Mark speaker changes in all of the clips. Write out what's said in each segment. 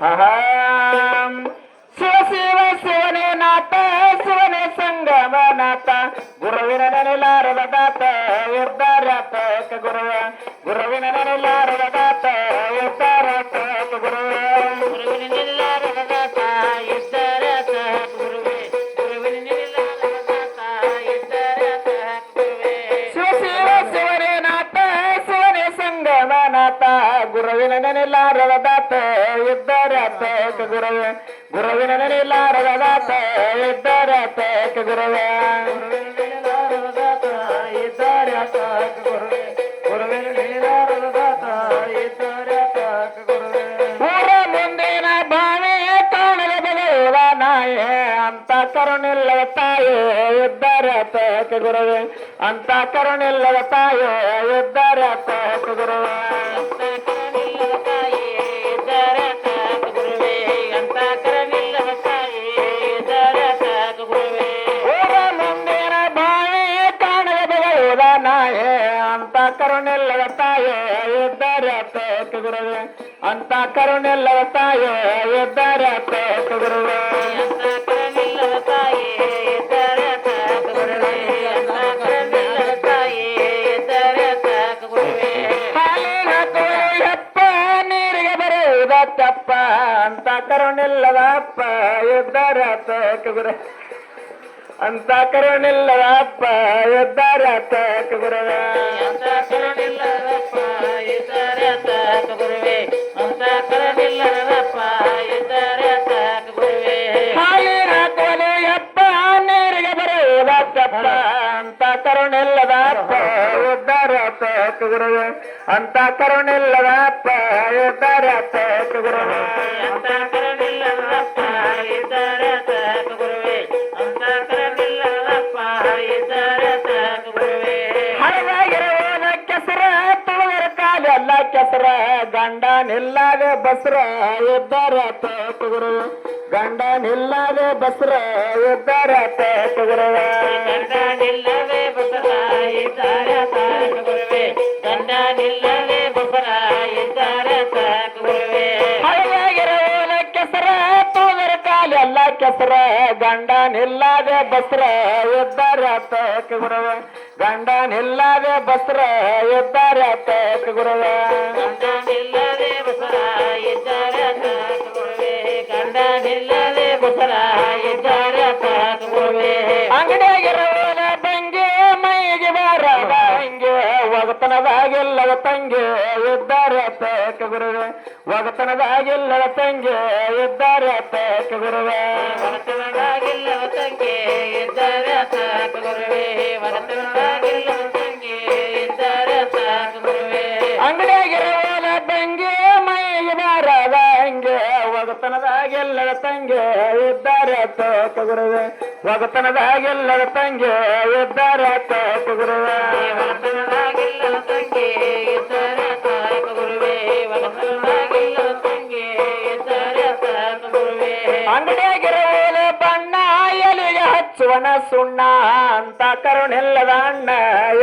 Speaker 1: Aha! ಗುರುವಿನ ನೆನೆಲಾರದ ದಾತ ಇದ್ದಾರಾತ ಗುರುವೆ ಗುರುವಿನ ನೆನೆಲಾರದ ದಾತ ಇದ್ದಾರಾತ ಗುರುವೆ ಊರ ಮುಂದಿನ ಬಾವಿ ಕಾಣದ ಬಗೆಯುವ ನಾಯೇ ಅಂತ ಕರುಣಿಲ್ಲದ ತಾಯೇ ಇದ್ದಾರೆ ತೇಕ ಗುರುವೆ ಅಂತ ಕರುಣಿಲ್ಲದ ತಾಯೇ ಇದ್ದಾರೆ ತೇಕ ಗುರುವೆ
Speaker 2: ಗುರುವೇ
Speaker 1: ಹಾಲಿನ ಕೋಯಪ್ಪ ನೀರಿಗೆ ಬರುವುದ ತಪ್ಪ ಅಂತ ಕರುಣಿಲ್ಲದ ಅಪ್ಪ ಎದ್ದಾರ ಗುರು ಅಂತ ಕರುಣಿಲ್ಲದ ಅಪ್ಪ ಎದ್ದಾರ ಗುರುವ
Speaker 2: ಅಂತ ಕರನಿಲ್ಲದಪ್ಪ ಅಂತ
Speaker 1: ಕರುಣಿಲ್ಲದ ಎದ್ದಾರ ಗುರುವ ಅಂತ ಕರುಣಿಲ್ಲದ ಎದ್ದಾರ ಗುರುವ ಗಂಡ ನಿಲ್ಲದೆ ಬಸ್ರ ಇದ್ದಾರ ಗುರು ಗಂಡ ನಿಲ್ಲದೆ ಬಸ್ರ ಇದ್ದಾರ ಗುರು
Speaker 2: ಗಂಡ ನಿಲ್ಲದೆ
Speaker 1: ಕೆಸರ ಗಂಡ ನಿಲ್ಲದೆ ಬಸ್ರ ಇದ್ದಾರ ಗುರು ಗಂಡ ನಿಲ್ಲದೆ ಬಸ್ರ ಇದ್ದಾರ ಗುರುವ.
Speaker 2: ಗಂಡ ನಿಲ್ಲದೆ ಬಸರ ಇದ್ದಾರಾತ ಗುರುವೇ. ಗಂಡ ನಿಲ್ಲದೆ ಬಸರ
Speaker 1: ಹಂಗೆ ಒಗತನದಾಗಿಲ್ಲದ ತಂಗಿ ಇದ್ದಾರೆ ತೇಕ ಗುರುವೆ ಒಗತನದಾಗಿಲ್ಲದ ತಂಗಿ ಇದ್ದಾರೆ ತೇಕ ಗುರುವೆ
Speaker 2: ವರತನದಾಗಿಲ್ಲವ ತಂಗಿ ಇದ್ದಾರಾತ ಗುರುವೇ ವರತನದಾಗಿಲ್ಲವ ತಂಗಿ ಇದ್ದಾರಾತ ಗುರುವೇ
Speaker 1: ಅಂಗಡಿಯಾಗಿರೋನ ತಂಗಿ ಮೈಗೆ ಬಾರದ ಹಂಗೆ ಒಗತನದಾಗಿಲ್ಲದ ತಂಗಿ ಇದ್ದಾರೆ ತೇಕ ಗುರುವೆ ಒಗತನದಾಗಿಲ್ಲದ ತಂಗಿ ಇದ್ದಾರೆ ತೇಕ ಗುರುವೆ ಅಂಗಡಿಯಾಗಿರೋನ ಬಣ್ಣ ಎಲಿಗೆ ಹಚ್ಚುವನ ಸುಣ್ಣ ಅಂತ ಕರುಣಿಲ್ಲದ ಅಣ್ಣ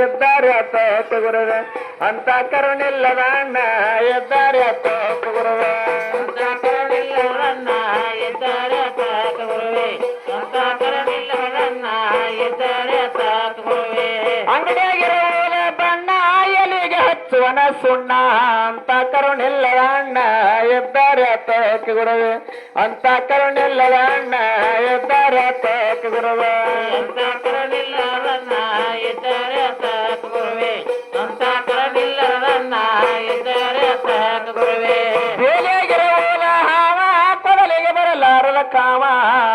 Speaker 1: ಎದ್ದಾರೆ ತೋಟ ಗುರುವೆ ಅಂತ ಕರುಣಿಲ್ಲದ ಅಣ್ಣ ಎದ್ದಾರೆ ತೋಟ ಗುರುವೆ
Speaker 2: ಅಂತ
Speaker 1: ಹಚ್ಚುವನ ಸುಣ್ಣ ಅಂತ ಕರುಣಿಲ್ಲದ ಅಣ್ಣ ಎದ್ದಾರೆ ತೋಟ ಗುರುವೆ. ಅಂತ ಕರುಣಿಲ್ಲದ ಅಣ್ಣ ಎದ್ದಾರೆ ತೋಟ ಗುರುವೆ.
Speaker 2: ಅಂತ ಕರಣಿಲ್ಲವರನ್ನ ಇದ್ದಾರಾತ ಗುರುವೇ. ಅಂತ ಕರಣಿಲ್ಲವರನ್ನ ಇದ್ದಾರಾತ ಗುರುವೇ.
Speaker 1: ಬೇಲಿಯಾಗಿರೋನ ಹಾವ ಕೊಡಲಿಗೆ ಬರಲಾರದ ಕಾವ.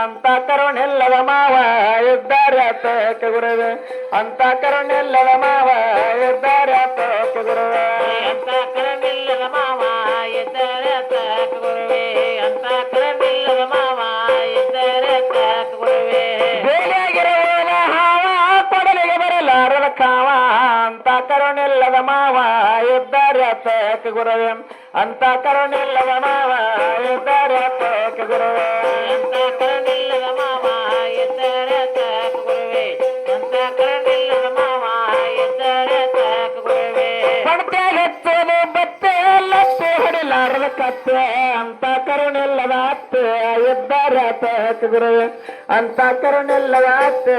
Speaker 1: ಅಂತ ಕರುಣಿಲ್ಲದ ಮಾವ ಇದ್ದಾರೆ ತೋಕ ಗುರುವೆ ಅಂತ ಕರುಣಿಲ್ಲದ ಮಾವ ಇದ್ದಾರೆ ತೋಕ ಗುರುವೆ.
Speaker 2: ಅಂತ ಕರುಣಿಲ್ಲದ ಮಾವ ಇದ್ದಾರಾತ ಗುರುವೇ. ಅಂತ ಕರುಣಿಲ್ಲದ ಮಾವ ಇದ್ದಾರಾತ ಗುರುವೆ.
Speaker 1: ಬೇಲಿಯಾಗಿರೋನ ಹಾವ ಕೊಡಲಿಗೆ ಬರಲಾರದ ಕಾವ ಅಂತ ಕರುಣಿಲ್ಲದ ಮಾವ ಇದ್ದಾರೆ ತೋಕ ಗುರುವೆ. ಅಂತ ಕರುಣಿಲ್ಲದ ಮಾವ ಇದ್ದಾರೆ ತೋಕ ಗುರುವೆ.
Speaker 2: ಅಂತ
Speaker 1: ತೇಕ ಗುರುವೆ ಅಂತ ಕರುಣಿಲ್ಲದ ಅತ್ತೆ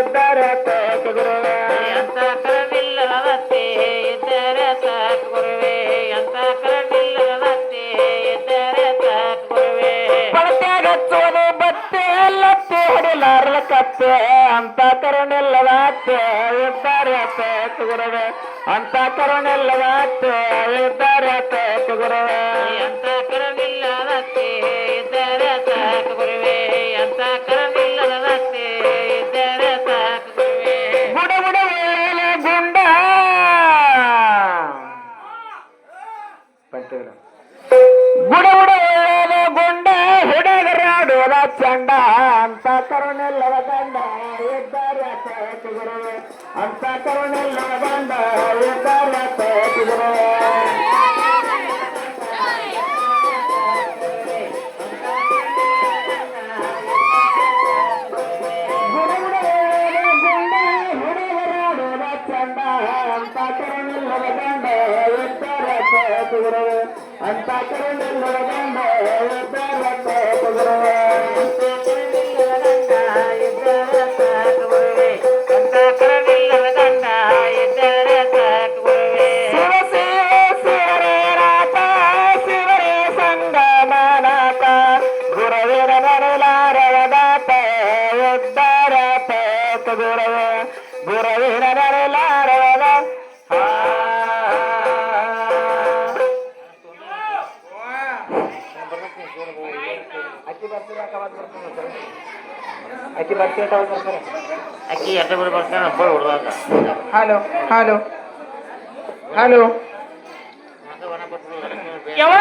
Speaker 1: ಇದ್ದಾರೆ ತೇಕ ಗುರುವೆ.
Speaker 2: ಅಂತ ಕರನಿಲ್ಲದತ್ತೆ ಇದ್ದರೆ ಸಾಕು ಗುರುವೆ. ಅಂತ ಕರನಿಲ್ಲದತ್ತೆ ಇದ್ದರೆ ಸಾಕು ಗುರುವೆ.
Speaker 1: ಪಳತ್ಯಾಗ ಚೋದು ಬತ್ತೆ ಲತ್ತೆ ಹೊಡಿಲಾರ್ದ ಕತ್ತೆ. ಅಂತ ಕರುಣಿಲ್ಲದ ಅತ್ತೆ ಇದ್ದಾರೆ ತೇಕ ಗುರುವೆ. ಅಂತ ಕರುಣಿಲ್ಲದ ಅತ್ತೆ ಇದ್ದಾರೆ ತೇಕ ಗುರುವೆ.
Speaker 2: ಅಂತ ಗುರುವೆ ಅಂತ
Speaker 1: ಕರುಣೆಲ್ಲದ ಗಂಡ ಇದ್ದಾರೆ ತೇಕ ಅಕ್ಕಿ ಬರ್ತೀವಿ
Speaker 2: ಅಕ್ಕಿ ಎಟ್ಟ ಬಿಡು ಬರ್ತಾನೆ ಬೋಳ್ ಹೊಡ್ದಾಗ
Speaker 1: ಹಲೋ ಹಲೋ ಹಲೋ.
Speaker 3: ಯಾವ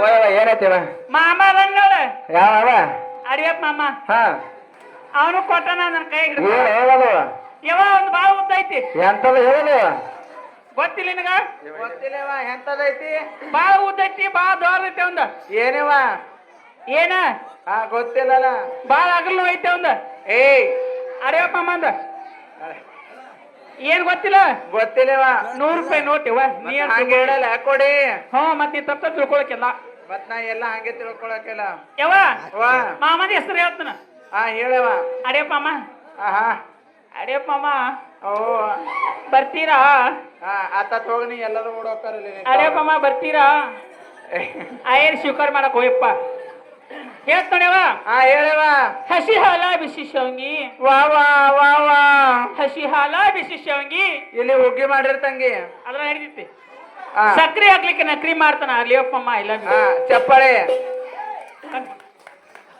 Speaker 1: ಓಯವ ಏನೈತಿವ
Speaker 3: ಮಾಮ ಬಂದೋಳ
Speaker 1: ಯಾವ
Speaker 3: ಅಡಿಯಪ್ಪ ಮಾಮ.
Speaker 1: ಹಾ.
Speaker 3: ಅವನು ಕೊಟ್ಟನ ನನ್ನ ಕೈ
Speaker 1: ಹೇಳಲು
Speaker 3: ಯಾವ ಒಂದು ಬಾಳ ಉದ್ದ ಐತಿ.
Speaker 1: ಎಂತದ ಹೇಳಲು
Speaker 3: ಗೊತ್ತಿಲ್ಲ ನಿನಗ?
Speaker 1: ಗೊತ್ತಿಲ್ಲವ ಎಂತದೈತಿ?
Speaker 3: ಬಾಳ ಉದ್ದ ಐತಿ ಬಾಳ ದೊಡ್ಡ ಐತಿ
Speaker 1: ಏನಿವ
Speaker 3: ಏನ?
Speaker 1: ಹಾ ಗೊತ್ತಿಲ್ಲಲ್ಲ
Speaker 3: ಬಾಳ ಅಗಲು ಐತೆ ಒಂದ
Speaker 1: ಏಯ್.
Speaker 3: ಅಡಿಯಪ್ಪ ಮಂದ ಏನ್ ಗೊತ್ತಿಲ್ಲ?
Speaker 1: ಗೊತ್ತಿಲ್ಲವ.
Speaker 3: ನೂರು ರೂಪಾಯಿ ನೋಟ್ ಇವ. ನೀ ಏನ್
Speaker 1: ಹಂಗೆ ಹೇಳಲ್ಲ ಕೊಡಿ
Speaker 3: ಹ್ಞೂ ಮತ್ ನೀ ತಪ್ಪ ತಿಳ್ಕೊಳಕಿಲ್ಲ
Speaker 1: ಮತ್ ನಾ ಎಲ್ಲ ಹಂಗೆ ತಿಳ್ಕೊಳಕಿಲ್ಲ
Speaker 3: ಯಾವ
Speaker 1: ವಾ
Speaker 3: ಮಾಮನ ಹೆಸರು ಹೇಳ್ತಾನ.
Speaker 1: ಹಾ ಹೇಳವ.
Speaker 3: ಅಡಿಯಪ್ಪ ಅಮ್ಮ.
Speaker 1: ಆಹಾ.
Speaker 3: ಅಡಿಯಪ್ಪ ಮಾಮ
Speaker 1: ಓ.
Speaker 3: ಬರ್ತೀರಾ?
Speaker 1: ಹಾ ಆತ ತೋಗನಿ ಎಲ್ಲರೂ ಓಡೋಕಾರ
Speaker 3: ಅಡಿಯಪ್ಪ ಅಮ್ಮ ಬರ್ತೀರಾ? ಆಯರ್ ಶುಕರ್ ಮಾಡಕ್ ಹೋಯಪ್ಪ. ಹೇಳ್ತಾನೆವ
Speaker 1: ಆ ಹೇಳವ
Speaker 3: ಹಸಿ ಹಾಲ ಬಿಸಿ ಶಾವಂಗಿ
Speaker 1: ವಾ ವಾ ವಾ ವಾ.
Speaker 3: ಹಸಿ ಹಾಲ ಬಿಸಿ ಶಾವಂಗಿ
Speaker 1: ಇಲ್ಲಿ ಹುಗ್ಗಿ ಮಾಡಿರ್ತಂಗಿ
Speaker 3: ಅದ್ರ ಹಿಡಿದೈತಿ ಸಕ್ರಿ ಹಾಕ್ಲಿಕ್ಕೆ ನಕ್ರಿ ಮಾಡ್ತಾನ ಅಲ್ಲಿಯಪ್ಪಮ್ಮ ಇಲ್ಲ
Speaker 1: ಚಪ್ಪಾಳೆ.